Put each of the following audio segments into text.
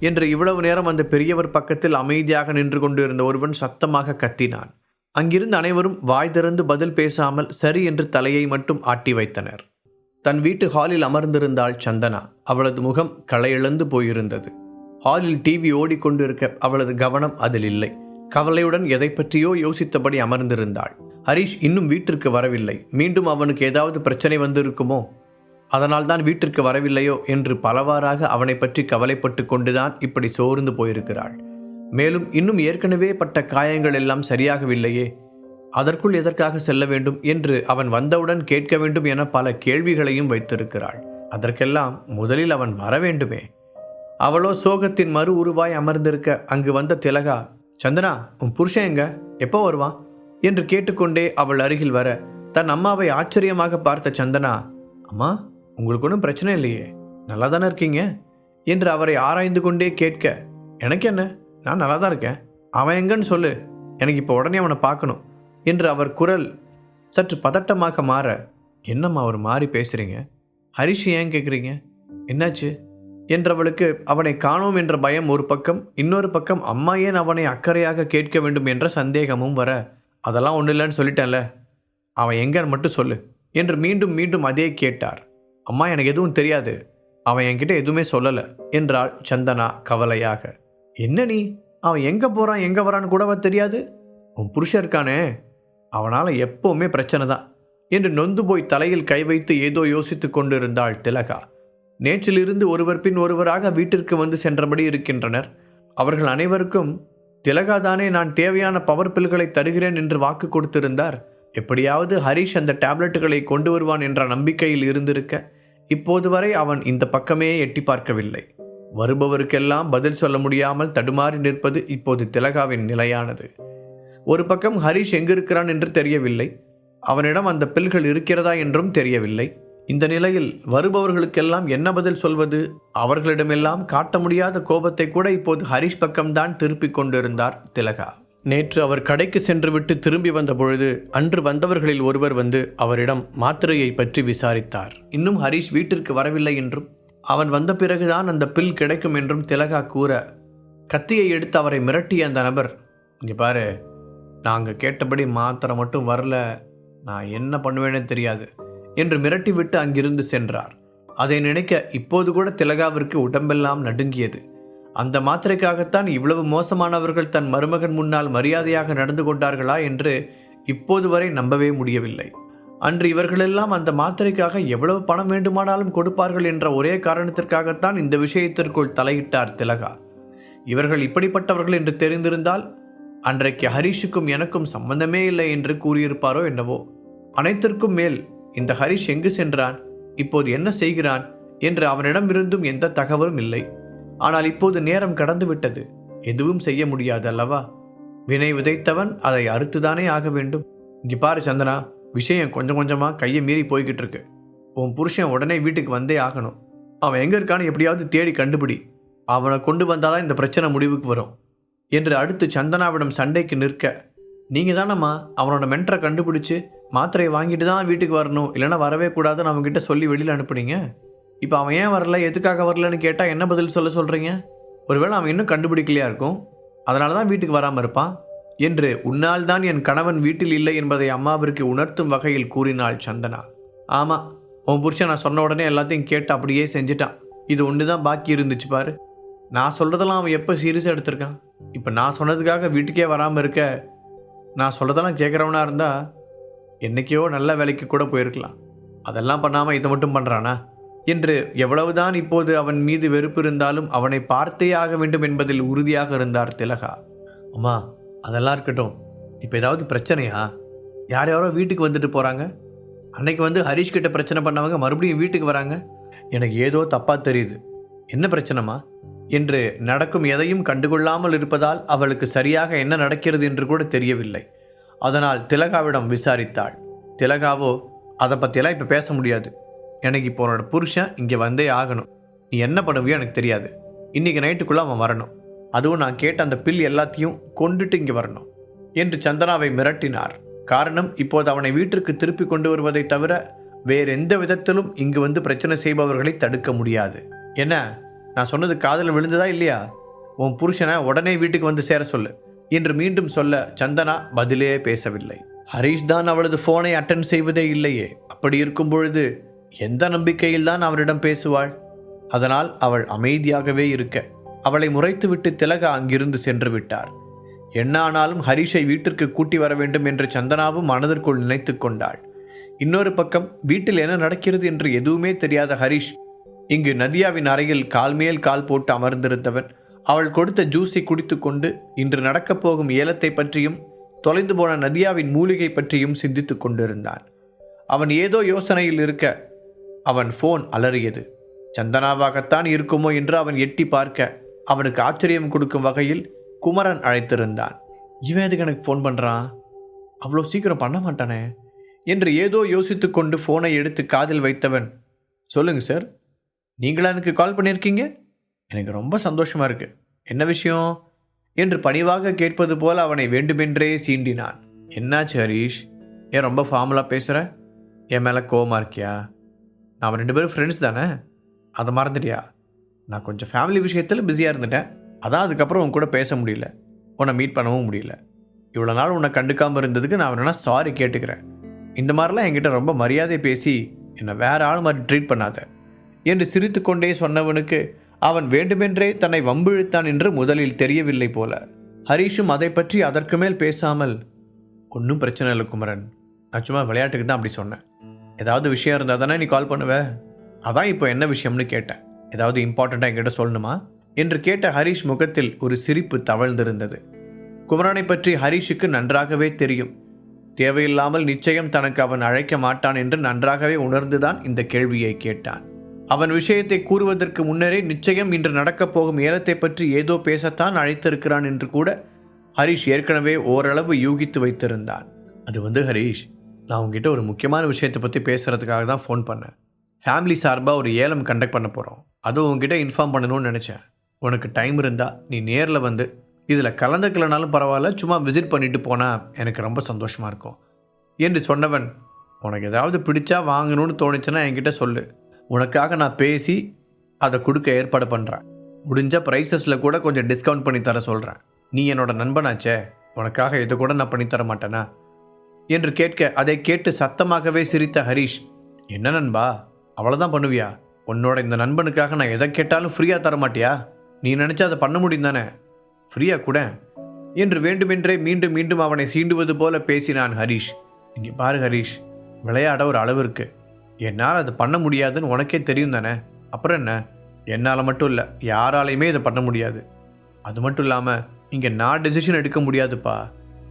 என்று இவ்வளவு நேரம் அந்த பெரியவர் பக்கத்தில் அமைதியாக நின்று கொண்டிருந்த ஒருவன் சத்தமாக கத்தினான். அங்கிருந்து அனைவரும் வாய் திறந்து பதில் பேசாமல் சரி என்று தலையை மட்டும் ஆட்டி வைத்தனர். தன் வீட்டு ஹாலில் அமர்ந்திருந்தாள் சந்தனா. அவளது முகம் களையிழந்து போயிருந்தது. ஹாலில் டிவி ஓடிக்கொண்டிருக்க அவளது கவனம் அதில் இல்லை. கவலையுடன் எதை பற்றியோ யோசித்தபடி அமர்ந்திருந்தாள். ஹரிஷ் இன்னும் வீட்டிற்கு வரவில்லை. மீண்டும் அவனுக்கு ஏதாவது பிரச்சனை வந்திருக்குமோ? அதனால் தான் வீட்டிற்கு வரவில்லையோ என்று பலவாறாக அவனை பற்றி கவலைப்பட்டு கொண்டுதான் இப்படி சோர்ந்து போயிருக்கிறாள். மேலும் இன்னும் ஏற்கனவே பட்ட காயங்கள் எல்லாம் சரியாகவில்லையே. அதற்குள் எதற்காக செல்ல வேண்டும் என்று அவன் வந்தவுடன் கேட்க வேண்டும் என பல கேள்விகளையும் வைத்திருக்கிறாள். அதற்கெல்லாம் முதலில் அவன் வர வேண்டுமே. அவளோ சோகத்தின் மறு உருவாய் அமர்ந்திருக்க அங்கு வந்த திலகா சந்தனா உன் புருஷன் எங்க? எப்போ வருவான் என்று கேட்டுக்கொண்டே அவள் அருகில் வர தன் அம்மாவை ஆச்சரியமாக பார்த்த சந்தனா அம்மா உங்களுக்கு ஒன்றும் பிரச்சனை இல்லையே. நல்லா தானே இருக்கீங்க? என்று அவரை ஆராய்ந்து கொண்டே கேட்க எனக்கு என்ன? நான் நல்லா தான் இருக்கேன். அவன் எங்கன்னு சொல்லு. எனக்கு இப்போ உடனே அவனை பார்க்கணும். என்று அவர் குரல் சற்று பதட்டமாக மாற என்னம்மா அவர் மாறி பேசுகிறீங்க ஹரிஷ் ஏன் கேட்குறீங்க என்னாச்சு? என்றவளுக்கு அவனை காணோம் என்ற பயம் ஒரு பக்கம் இன்னொரு பக்கம் அம்மா ஏன் அவனை அக்கறையாக கேட்க வேண்டும் என்ற சந்தேகமும் வர அதெல்லாம் ஒன்றும் இல்லைன்னு சொல்லிட்டேன்ல. அவன் எங்கன்னு மட்டும் சொல்லு. என்று மீண்டும் மீண்டும் அதே கேட்டார். அம்மா எனக்கு எதுவும் தெரியாது. அவன் என்கிட்ட எதுவுமே சொல்லலை என்றாள் சந்தனா கவலையாக. என்ன நீ? அவன் எங்கே போகிறான் எங்கே வரான்னு கூடவா தெரியாது? உன் புருஷன் இருக்கானே. அவனால் எப்போவுமே பிரச்சனை தான் என்று நொந்து போய் தலையில் கை வைத்து ஏதோ யோசித்து கொண்டிருந்தாள் திலகா. நேற்றிலிருந்து ஒருவர் பின் ஒருவராக வீட்டிற்கு வந்து சென்றபடி இருக்கின்றனர். அவர்கள் அனைவருக்கும் திலகாதானே நான் தேவையான பவர் பில்களை தருகிறேன் என்று வாக்கு கொடுத்திருந்தார். எப்படியாவது ஹரிஷ் அந்த டேப்லெட்டுகளை கொண்டு வருவான் என்ற நம்பிக்கையில் இருந்திருக்க இப்போது வரை அவன் இந்த பக்கமே எட்டி பார்க்கவில்லை. வருபவருக்கெல்லாம் பதில் சொல்ல முடியாமல் தடுமாறி நிற்பது இப்போது திலகாவின் நிலையானது. ஒரு பக்கம் ஹரிஷ் எங்கிருக்கிறான் என்று தெரியவில்லை. அவனிடம் அந்த பில்கள் இருக்கிறதா என்றும் தெரியவில்லை. இந்த நிலையில் வருபவர்களுக்கெல்லாம் என்ன பதில் சொல்வது? அவர்களிடமெல்லாம் காட்ட முடியாத கோபத்தை கூட இப்போது ஹரிஷ் பக்கம்தான் திருப்பிக் கொண்டிருந்தார் திலகா. நேற்று அவர் கடைக்கு சென்றுவிட்டு திரும்பி வந்த பொழுது அன்று வந்தவர்களில் ஒருவர் வந்து அவரிடம் மாத்திரையை பற்றி விசாரித்தார். இன்னும் ஹரிஷ் வீட்டிற்கு வரவில்லை என்றும் அவன் வந்த பிறகுதான் அந்த பில் கிடைக்கும் என்றும் திலகா கூற கத்தியை எடுத்து அவரை மிரட்டிய அந்த நபர் இங்கே பாரு நாங்கள் கேட்டபடி மாத்திரை மட்டும் வரல நான் என்ன பண்ணுவேனே தெரியாது என்று மிரட்டிவிட்டு அங்கிருந்து சென்றார். அதை நினைக்க இப்போது கூட திலகாவிற்கு உடம்பெல்லாம் நடுங்கியது. அந்த மாத்திரைக்காகத்தான் இவ்வளவு மோசமானவர்கள் தன் மருமகன் முன்னால் மரியாதையாக நடந்து கொண்டார்களா என்று இப்போது வரை நம்பவே முடியவில்லை. அன்று இவர்களெல்லாம் அந்த மாத்திரைக்காக எவ்வளவு பணம் வேண்டுமானாலும் கொடுப்பார்கள் என்ற ஒரே காரணத்திற்காகத்தான் இந்த விஷயத்திற்குள் தலையிட்டார் திலகா. இவர்கள் இப்படிப்பட்டவர்கள் என்று தெரிந்திருந்தால் அன்றைக்கு ஹரிஷுக்கும் எனக்கும் சம்பந்தமே இல்லை என்று கூறியிருப்பாரோ என்னவோ. அனைத்திற்கும் மேல் இந்த ஹரிஷ் எங்கு சென்றான்? இப்போது என்ன செய்கிறான்? என்று அவனிடமிருந்தும் எந்த தகவலும் இல்லை. ஆனால் இப்போது நேரம் கடந்து விட்டது எதுவும் செய்ய முடியாது அல்லவா? வினை விதைத்தவன் அதை அறுத்துதானே ஆக வேண்டும். இங்கே பாரு சந்தனா விஷயம் கொஞ்சம் கொஞ்சமாக கையை மீறி போய்கிட்டு இருக்கு. உன் புருஷன் உடனே வீட்டுக்கு வந்தே ஆகணும். அவன் எங்கே இருக்கான்னு எப்படியாவது தேடி கண்டுபிடி. அவனை கொண்டு வந்தாதான் இந்த பிரச்சனை முடிவுக்கு வரும். என்று அடுத்து சந்தனாவிடம் சண்டைக்கு நிற்க நீங்கள் தானம்மா அவனோட மென்டரை கண்டுபிடிச்சி மாத்திரையை வாங்கிட்டு தான் வீட்டுக்கு வரணும். இல்லைன்னா வரவே கூடாதுன்னு அவங்ககிட்ட சொல்லி வெளியில் அனுப்புனீங்க? இப்போ அவன் ஏன் வரல? எதுக்காக வரலன்னு கேட்டால் என்ன பதில் சொல்ல சொல்கிறீங்க ஒருவேளை அவன் இன்னும் கண்டுபிடிக்கலையா இருக்கும்? அதனால தான் வீட்டுக்கு வராமல் இருப்பான். என்று உன்னால் தான் என் கணவன் வீட்டில் இல்லை என்பதை அம்மாவிற்கு உணர்த்தும் வகையில் கூறினாள் சந்தனா. ஆமாம் உன் புருஷன் நான் சொன்ன உடனே எல்லாத்தையும் கேட்டு அப்படியே செஞ்சுட்டான். இது ஒன்று தான் பாக்கி இருந்துச்சு பாரு. நான் சொல்கிறதெல்லாம் அவன் எப்போ சீரியஸாக எடுத்திருக்கான்? இப்போ நான் சொன்னதுக்காக வீட்டுக்கே வராமல் இருக்க நான் சொல்கிறதெல்லாம் கேட்குறவனா இருந்தால் என்றைக்கையோ நல்ல வேலைக்கு கூட போயிருக்கலாம். அதெல்லாம் பண்ணாமல் இதை மட்டும் பண்ணுறானா என்று எவ்வளவுதான் இப்போது அவன் மீது வெறுப்பு இருந்தாலும் அவனை பார்த்தே ஆக வேண்டும் என்பதில் உறுதியாக இருந்தார் திலகா. அம்மா அதெல்லாம் இருக்கட்டும். இப்போ ஏதாவது பிரச்சனையா? யார் யாரோ வீட்டுக்கு வந்துட்டு போகிறாங்க அன்னைக்கு வந்து ஹரிஷ் கிட்ட பிரச்சனை பண்ணவங்க மறுபடியும் வீட்டுக்கு வராங்க? எனக்கு ஏதோ தப்பாக தெரியுது. என்ன பிரச்சனைமா என்று நடக்கும் எதையும் கண்டுகொள்ளாமல் இருப்பதால் அவளுக்கு சரியாக என்ன நடக்கிறது என்று கூட தெரியவில்லை. அதனால் திலகாவிடம் விசாரித்தாள். திலகாவோ அதை பற்றியெல்லாம் இப்போ பேச முடியாது. எனக்கு இப்போ உன்னோட புருஷன் இங்கே வந்தே ஆகணும். நீ என்ன பண்ணுவியோ எனக்கு தெரியாது. இன்றைக்கி நைட்டுக்குள்ளே அவன் வரணும். அதுவும் நான் கேட்ட அந்த பில் எல்லாத்தையும் கொண்டுட்டு இங்கே வரணும். என்று சந்தனாவை மிரட்டினார். காரணம் இப்போது அவனை வீட்டிற்கு திருப்பி கொண்டு வருவதை தவிர வேறு எந்த விதத்திலும் இங்கு வந்து பிரச்சனை செய்பவர்களை தடுக்க முடியாது. என்ன? நான் சொன்னது காதில் விழுந்ததா இல்லையா? உன் புருஷனை உடனே வீட்டுக்கு வந்து சேர சொல்லு என்று மீண்டும் சொல்ல சந்தனா பதிலே பேசவில்லை. ஹரீஷ் தான் அவளது ஃபோனை அட்டன் செய்வதே இல்லையே. அப்படி இருக்கும் பொழுது எந்த நம்பிக்கையில்தான் அவரிடம் பேசுவாள்? அதனால் அவள் அமைதியாகவே இருக்க அவளை முறைத்துவிட்டு திலக அங்கிருந்து சென்று விட்டார். என்ன ஆனாலும் ஹரிஷை வீட்டிற்கு கூட்டி வர வேண்டும் என்று சந்தனாவும் மனதிற்குள் நினைத்து கொண்டாள். இன்னொரு பக்கம் வீட்டில் என்ன நடக்கிறது என்று எதுவுமே தெரியாத ஹரிஷ் இங்கு நதியாவின் அறையில் கால் மேல் கால் போட்டு அமர்ந்திருந்தவன். அவள் கொடுத்த ஜூஸை குடித்துக்கொண்டு இன்று நடக்கப் போகும் ஏலத்தை பற்றியும் தொலைந்து போன நதியாவின் மூலிகை பற்றியும் சிந்தித்துக் கொண்டிருந்தான். அவன் ஏதோ யோசனையில் இருக்க அவன் ஃபோன் அலறியது. சந்தனாவாகத்தான் இருக்குமோ? என்று அவன் எட்டி பார்க்க அவனுக்கு ஆச்சரியம் கொடுக்கும் வகையில் குமரன் அழைத்திருந்தான். இவன் எதுக்கு எனக்கு ஃபோன் பண்ணுறான் அவ்வளோ சீக்கிரம் பண்ண மாட்டானே? என்று ஏதோ யோசித்து கொண்டு ஃபோனை எடுத்து காதில் வைத்தவன் சொல்லுங்க சார் நீங்களா எனக்கு கால் பண்ணியிருக்கீங்க? எனக்கு ரொம்ப சந்தோஷமா இருக்கு. என்ன விஷயம்? என்று பணிவாக கேட்பது போல அவனை வேண்டுமென்றே சீண்டினான். என்னாச்சு ஹரீஷ்? ஏன் ரொம்ப ஃபார்மலாக பேசுகிற என் மேலே கோமா இருக்கியா? நாம் ரெண்டு பேரும் ஃப்ரெண்ட்ஸ் தானே? அதை மறந்துட்டியா? நான் கொஞ்சம் ஃபேமிலி விஷயத்தில் பிஸியாக இருந்துட்டேன். அதான் அதுக்கப்புறம் உன் கூட பேச முடியல. உன்னை மீட் பண்ணவும் முடியல. இவ்வளோ நாள் உன்னை கண்டுக்காமல் இருந்ததுக்கு நான் வேணா சாரி கேட்டுக்கிறேன். இந்த மாதிரிலாம் என்கிட்ட ரொம்ப மரியாதை பேசி என்னை வேற ஆள் மாதிரி ட்ரீட் பண்ணாத. என்று சிரித்துக்கொண்டே சொன்னவனுக்கு அவன் வேண்டுமென்றே தன்னை வம்பிழுத்தான் என்று முதலில் தெரியவில்லை போல. ஹரீஷும் அதை பற்றி அதற்கு மேல் பேசாமல் ஒன்றும் பிரச்சனை இல்லை குமரன். நான் சும்மா விளையாட்டுக்கு தான் அப்படி சொன்னேன். ஏதாவது விஷயம் இருந்தால் தானே நீ கால் பண்ணுவ? அதான் இப்போ என்ன விஷயம்னு கேட்டேன். ஏதாவது இம்பார்ட்டண்ட்டாக என்கிட்ட சொல்லணுமா? என்று கேட்ட ஹரீஷ் முகத்தில் ஒரு சிரிப்பு தவழ்ந்திருந்தது. குமரனை பற்றி ஹரீஷுக்கு நன்றாகவே தெரியும். தேவையில்லாமல் நிச்சயம் தனக்கு அவன் அழைக்க மாட்டான் என்று நன்றாகவே உணர்ந்துதான் இந்த கேள்வியை கேட்டான். அவன் விஷயத்தை கூறுவதற்கு முன்னரே நிச்சயம் இன்று நடக்கப் போகும் ஏலத்தை பற்றி ஏதோ பேசத்தான் அழைத்திருக்கிறான் என்று கூட ஹரீஷ் ஏற்கனவே ஓரளவு யூகித்து வைத்திருந்தான். அது வந்து ஹரீஷ் நான் உங்ககிட்ட ஒரு முக்கியமான விஷயத்தை பற்றி பேசுகிறதுக்காக தான் ஃபோன் பண்ணேன். ஃபேமிலி சார்பாக ஒரு ஏலம் கண்டக்ட் பண்ண போகிறோம் அதுவும் உங்ககிட்ட இன்ஃபார்ம் பண்ணணும்னு நினச்சேன். உனக்கு டைம் இருந்தால் நீ நேரில் வந்து இதில் கலந்துக்கலனாலும் பரவாயில்ல சும்மா விசிட் பண்ணிட்டு போனால் எனக்கு ரொம்ப சந்தோஷமாக இருக்கும். என்று சொன்னவன் உனக்கு ஏதாவது பிடிச்சா வாங்கணும்னு தோணுச்சுன்னா என்கிட்ட சொல்லு. உனக்காக நான் பேசி அதை கொடுக்க ஏற்பாடு பண்ணுறேன் முடிஞ்ச ப்ரைஸஸில் கூட கொஞ்சம் டிஸ்கவுண்ட் பண்ணி தர சொல்கிறேன் நீ என்னோட நண்பனாச்சே. உனக்காக இதை கூட நான் பண்ணித்தர தர மாட்டேனா? என்று கேட்க அதை கேட்டு சத்தமாகவே சிரித்த ஹரீஷ் என்ன நண்பா அவ்வளோதான் பண்ணுவியா? உன்னோட இந்த நண்பனுக்காக நான் எதை கேட்டாலும் ஃப்ரீயாக தர மாட்டியா நீ நினச்சா அதை பண்ண முடியும் தானே? ஃப்ரீயாக கூட? என்று வேண்டுமென்றே மீண்டும் மீண்டும் அவனை சீண்டுவது போல பேசினான் ஹரீஷ். இங்கே பாரு ஹரீஷ் விளையாட ஒரு அளவு இருக்கு. என்னால் அதை பண்ண முடியாதுன்னு உனக்கே தெரியும் தானே? அப்புறம் என்ன? என்னால் மட்டும் இல்லை யாராலையுமே இதை பண்ண முடியாது. அது மட்டும் இல்லாமல் இங்கே நான் டெசிஷன் எடுக்க முடியாதுப்பா.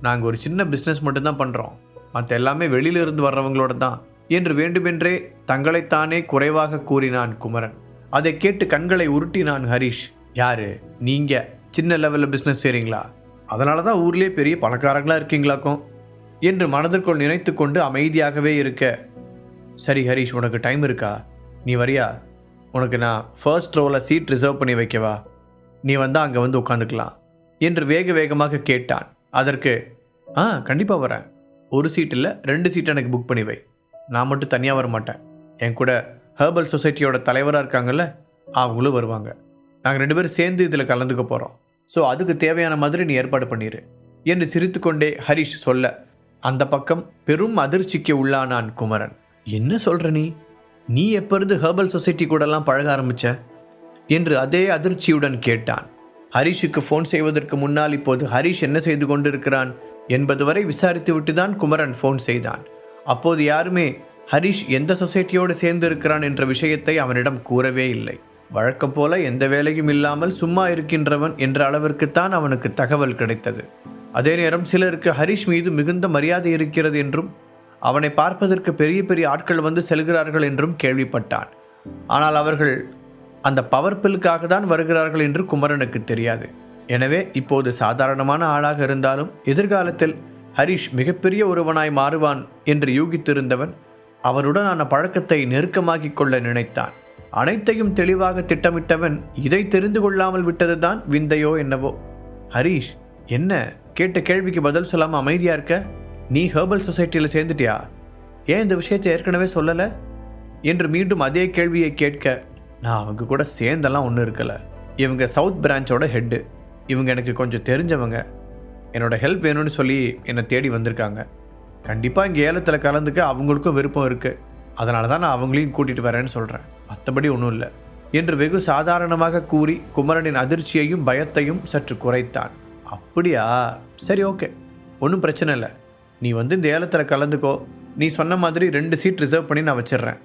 நாங்கள் ஒரு சின்ன பிஸ்னஸ் மட்டும்தான் பண்ணுறோம் மற்ற எல்லாமே வெளியில இருந்து வர்றவங்களோட தான் என்று வேண்டுமென்றே தங்களைத்தானே குறைவாக கூறினான் குமரன். அதை கேட்டு கண்களை உருட்டினான் ஹரிஷ். யாரு? நீங்க? சின்ன லெவலில் பிஸ்னஸ் செய்கிறீங்களா அதனால தான் ஊர்லேயே பெரிய பணக்காரங்களா இருக்கீங்களாக்கும்? என்று மனதிற்குள் நினைத்து கொண்டு அமைதியாகவே இருக்க சரி ஹரிஷ் உனக்கு டைம் இருக்கா? நீ வரியா? உனக்கு நான் ஃபர்ஸ்ட் ரோவில் சீட் ரிசர்வ் பண்ணி வைக்கவா? நீ வந்தால் அங்கே வந்து உட்காந்துக்கலாம் என்று வேக வேகமாக கேட்டான். அதற்கு ஆ கண்டிப்பாக வரேன். ஒரு சீட் இல்லை ரெண்டு சீட் எனக்கு புக் பண்ணி வை. நான் மட்டும் தனியாக வர மாட்டேன் என் கூட ஹெர்பல் சொசைட்டியோட தலைவராக இருக்காங்கல்ல அவங்களும் வருவாங்க. நாங்கள் ரெண்டு பேரும் சேர்ந்து இதில் கலந்துக்க போகிறோம் ஸோ அதுக்கு தேவையான மாதிரி நீ ஏற்பாடு பண்ணிடு என்று சிரித்துக்கொண்டே ஹரிஷ் சொல்ல அந்த பக்கம் பெரும் அதிர்ச்சிக்கு உள்ளானான் குமரன். என்ன சொல்கிற நீ? நீ எப்போருந்து ஹேர்பல் சொசைட்டி கூடலாம் பழக ஆரம்பிச்ச? என்று அதே அதிர்ச்சியுடன் கேட்டான். ஹரிஷுக்கு ஃபோன் செய்வதற்கு முன்னால் இப்போது ஹரிஷ் என்ன செய்து கொண்டிருக்கிறான்? என்பது வரை விசாரித்துவிட்டு தான் குமரன் ஃபோன் செய்தான். அப்போது யாருமே ஹரிஷ் எந்த சொசைட்டியோடு சேர்ந்து இருக்கிறான் என்ற விஷயத்தை அவனிடம் கூறவே இல்லை. வழக்கம் போல எந்த வேலையும் இல்லாமல் சும்மா இருக்கின்றவன் என்ற அளவிற்குத்தான் அவனுக்கு தகவல் கிடைத்தது. அதே நேரம் சிலருக்கு ஹரிஷ் மீது மிகுந்த மரியாதை இருக்கிறது என்றும் அவனை பார்ப்பதற்கு பெரிய பெரிய ஆட்கள் வந்து செல்கிறார்கள் என்றும் கேள்விப்பட்டான். ஆனால் அவர்கள் அந்த பவர் பில்லுக்காக தான் வருகிறார்கள் என்று குமரனுக்கு தெரியாது. எனவே இப்போது சாதாரணமான ஆளாக இருந்தாலும் எதிர்காலத்தில் ஹரிஷ் மிகப்பெரிய ஒருவனாய் மாறுவான் என்று யூகித்திருந்தவன் அவருடனான பழக்கத்தை நெருக்கமாக்கிக் கொள்ள நினைத்தான். அனைத்தையும் தெளிவாக திட்டமிட்டவன் இதை தெரிந்து கொள்ளாமல் விட்டதுதான் விந்தையோ என்னவோ. ஹரிஷ் என்ன? கேட்ட கேள்விக்கு பதில் சொல்லாமல் அமைதியா இருக்க? நீ ஹெர்பல் சொசைட்டியில் சேர்ந்துட்டியா? ஏன் இந்த விஷயத்தை ஏற்கனவே சொல்லலை? என்று மீண்டும் அதே கேள்வியை கேட்க நான் அவங்க கூட சேர்ந்தெல்லாம் ஒன்றும் இருக்கல. இவங்க சவுத் பிரான்ச்சோட ஹெட்டு. இவங்க எனக்கு கொஞ்சம் தெரிஞ்சவங்க. என்னோட ஹெல்ப் வேணும்னு சொல்லி என்னை தேடி வந்திருக்காங்க. கண்டிப்பாக இங்கே ஏலத்தில் கலந்துக்க அவங்களுக்கும் விருப்பம் இருக்குது அதனால தான் நான் அவங்களையும் கூட்டிகிட்டு வரேன்னு சொல்கிறேன் மற்றபடி ஒன்றும் இல்லை. என்று வெகு சாதாரணமாக கூறி குமரனின் அதிர்ச்சியையும் பயத்தையும் சற்று குறைத்தான். அப்படியா? சரி ஓகே ஒன்றும் பிரச்சனை இல்லை. நீ வந்து இந்த ஏலத்தில் கலந்துக்கோ. நீ சொன்ன மாதிரி ரெண்டு சீட் ரிசர்வ் பண்ணி நான் வச்சிடுறேன்.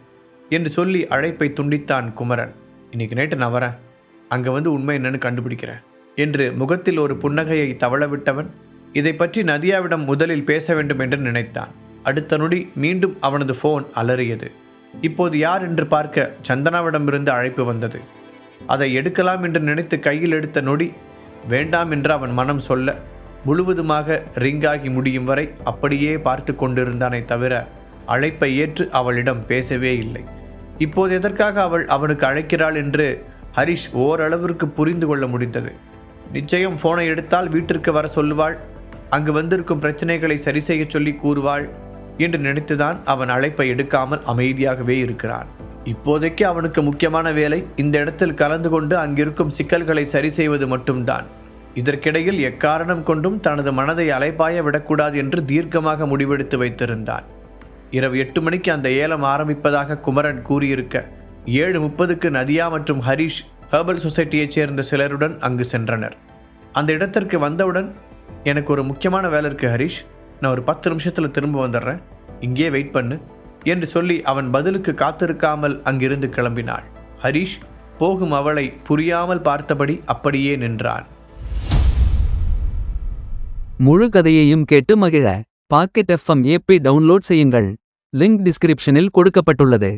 என்று சொல்லி அழைப்பை துண்டித்தான் குமரன். இன்னைக்கு நைட்டு நான் வரேன். அங்கே வந்து உண்மை என்னன்னு கண்டுபிடிக்கிறேன். என்று முகத்தில் ஒரு புன்னகையை தவளவிட்டவன் இதை பற்றி நதியாவிடம் முதலில் பேச வேண்டும் என்று நினைத்தான். அடுத்த நொடி மீண்டும் அவனது ஃபோன் அலறியது. இப்போது யார் என்று பார்க்க சந்தனாவிடமிருந்து அழைப்பு வந்தது. அதை எடுக்கலாம் என்று நினைத்து கையில் எடுத்த நொடி வேண்டாம் என்று அவன் மனம் சொல்ல முழுவதுமாக ரிங்காகி முடியும் வரை அப்படியே பார்த்து கொண்டிருந்தானே தவிர அழைப்பை ஏற்று அவளிடம் பேசவே இல்லை. இப்போது எதற்காக அவள் அவனுக்கு அழைக்கிறாள் என்று ஹரிஷ் ஓரளவிற்கு புரிந்து கொள்ள முடிந்தது. நிச்சயம் ஃபோனை எடுத்தால் வீட்டிற்கு வர சொல்லுவாள். அங்கு வந்திருக்கும் பிரச்சனைகளை சரி செய்ய சொல்லி கூறுவாள் என்று நினைத்துதான் அவன் அழைப்பை எடுக்காமல் அமைதியாகவே இருக்கிறான். இப்போதைக்கு அவனுக்கு முக்கியமான வேலை இந்த இடத்தில் கலந்து கொண்டு அங்கிருக்கும் சிக்கல்களை சரி செய்வது மட்டும்தான். இதற்கிடையில் எக்காரணம் கொண்டும் தனது மனதை அலைபாய விடக்கூடாது என்று தீர்க்கமாக முடிவெடுத்து வைத்திருந்தான். இரவு எட்டு மணிக்கு அந்த ஏலம் ஆரம்பிப்பதாக குமரன் கூறியிருக்க ஏழு முப்பதுக்கு நதியா மற்றும் ஹரிஷ் ஹெர்பல் சொசைட்டியைச் சேர்ந்த சிலருடன் அங்கு சென்றனர். அந்த இடத்திற்கு வந்தவுடன் எனக்கு ஒரு முக்கியமான வேலை இருக்குது ஹரிஷ். நான் ஒரு பத்து நிமிஷத்தில் திரும்ப வந்துடுறேன். இங்கேயே வெயிட் பண்ணு என்று சொல்லி அவன் பதிலுக்கு காத்திருக்காமல் அங்கிருந்து கிளம்பினாள். ஹரிஷ் போகும் அவளை புரியாமல் பார்த்தபடி அப்படியே நின்றான். முழு கதையையும் கேட்டு மகிழ. பாக்கெட் எஃப்எம் ஏபி டவுன்லோட் செய்யுங்கள். லிங்க் டிஸ்கிரிப்ஷனில் கொடுக்கப்பட்டுள்ளது.